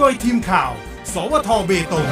โดยทีมข่าว สวทเบตง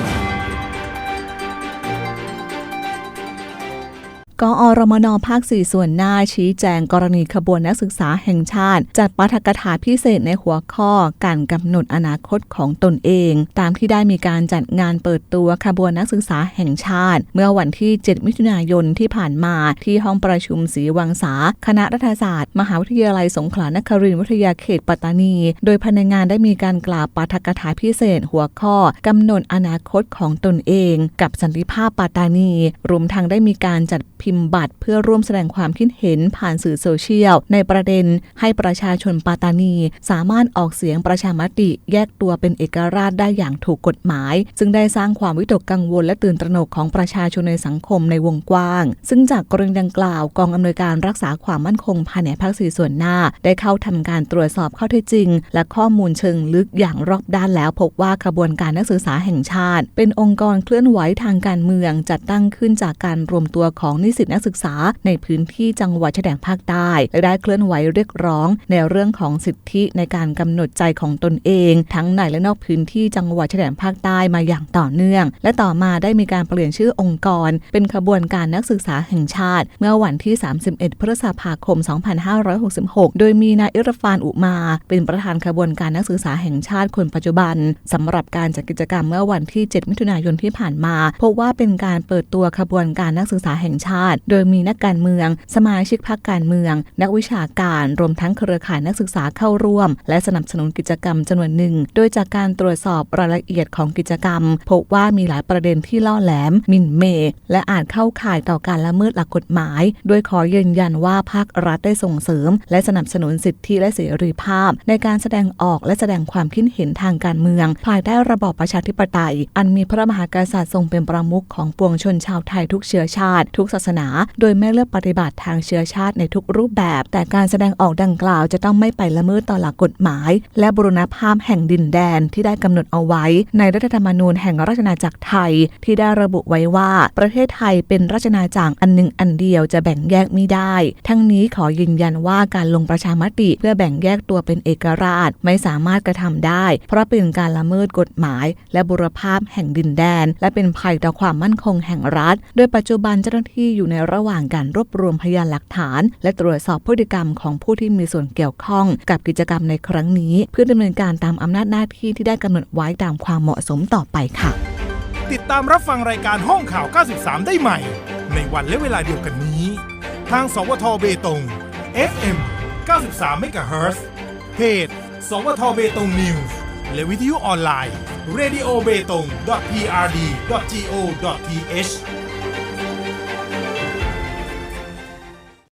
กอรมนภาค4ส่วนหน้าชี้แจงกรณีขบวนนักศึกษาแห่งชาติ จัดปาฐกถาพิเศษในหัวข้อการกำหนดอนาคตของตนเอง ตามที่ได้มีการจัดงานเปิดตัวขบวนนักศึกษาแห่งชาติ เมื่อวันที่ 7 มิถุนายนที่ผ่านมาที่ห้องประชุมศรีวังษา คณะรัฐศาสตร์ มหาวิทยาลัยสงขลานครินทร์วิทยาเขตปัตตานี โดยภายในงานได้มีการกล่าวปาฐกถาพิเศษ หัวข้อกำหนดอนาคตของตนเอง กับสันติภาพปัตตานี รวมทั้งได้มีการจัดพิมพ์บัตร เพื่อร่วมแสดงความคิดเห็นผ่านสื่อโซเชียล ในประเด็นให้ประชาชนปัตานี สามารถออกเสียงประชามติ แยกตัวเป็นเอกราชได้อย่างถูกกฎหมาย ซึ่งได้สร้างความวิตกกังวลและตื่นตระหนกของประชาชนในสังคมในวงกว้าง ซึ่งจากกรณีดังกล่าวกองอำนวยการรักษาความมั่นคงภายในภาคสี่ส่วนหน้า ได้เข้าทำการตรวจสอบข้อเท็จจริง และข้อมูลเชิงลึกอย่างรอบด้านแล้วพบว่าขบวนการนักศึกษาแห่งชาติ เป็นองค์กรเคลื่อนไหวทางการเมืองจัดตั้งขึ้นจากการรวมตัวของนิสิตนักศึกษาในพื้นที่จังหวัดชายแดนภาคใต้และได้เคลื่อนไหวเรียกร้อง ในเรื่องของสิทธิในการกำหนดใจของตนเอง ทั้งในและนอกพื้นที่จังหวัดชายแดนภาคใต้มาอย่างต่อเนื่อง และต่อมาได้มีการเปลี่ยนชื่อองค์กร เป็นขบวนการนักศึกษาแห่งชาติ เมื่อวันที่ 31 พฤษภาคม 2566 โดยมีนายอิรฟานอุมา เป็นประธานขบวนการนักศึกษาแห่งชาติคนปัจจุบันสำหรับการจัดกิจกรรมเมื่อวันที่ 7 มิถุนายนที่ผ่านมาพบว่าเป็นการเปิดตัวขบวนการนักศึกษาแห่งชาติโดยมีนักการเมือง สมาชิกพรรคการเมือง นักวิชาการ รวมทั้งเครือข่ายนักศึกษาเข้าร่วม และสนับสนุนกิจกรรมจำนวนหนึ่ง โดยจากการตรวจสอบรายละเอียดของกิจกรรม พบว่ามีหลายประเด็นที่ล่อแหลมมิ่นเม และอาจเข้าข่ายต่อการละเมิดหลักกฎหมาย โดยขอยืนยันว่าภาครัฐได้ส่งเสริม และสนับสนุนสิทธิและเสรีภาพ ในการแสดงออกและแสดงความคิดเห็นทางการเมือง ภายใต้ระบอบประชาธิปไตย อันมีพระมหากษัตริย์ทรงเป็นประมุขของปวงชนชาวไทยทุกเชื้อชาติ ทุกศาสนา โดยไม่เลือกปฏิบัติทางเชื้อชาติในทุกรูปแบบ แต่การแสดงออกดังกล่าวจะต้องไม่ไปละเมิดต่อหลักกฎหมาย และบุรณภาพแห่งดินแดนที่ได้กำหนดเอาไว้ ในรัฐธรรมนูญแห่งราชอาจักรไทย ที่ได้ระบุไว้ว่า ประเทศไทยเป็นราชอาจักรอันหนึ่งอันเดียวจะแบ่งแยกไม่ได้ ทั้งนี้ขอยืนยันว่าการลงประชามติ เพื่อแบ่งแยกตัวเป็นเอกราชไม่สามารถกระทำได้ เพราะเป็นการละเมิดกฎหมาย และบุรภาพแห่งดินแดน และเป็นภัยต่อความมั่นคงแห่งรัฐ โดยปัจจุบันเจ้าหน้าที่อยู่ในระหว่างการรวบรวมพยานหลักฐาน และตรวจสอบพฤติกรรมของผู้ที่มีส่วนเกี่ยวข้องกับกิจกรรมในครั้งนี้ เพื่อดำเนินการตามอำนาจหน้าที่ที่ได้กำหนดไว้ตามความเหมาะสมต่อไปค่ะ ติดตามรับฟังรายการห้องข่าว 93 ได้ใหม่ ในวันและเวลาเดียวกันนี้ ทางสวทเบตง FM 93 MHz เพจ สวทเบตงนิวส์และวิทยุออนไลน์ radio b e t o n g prd go th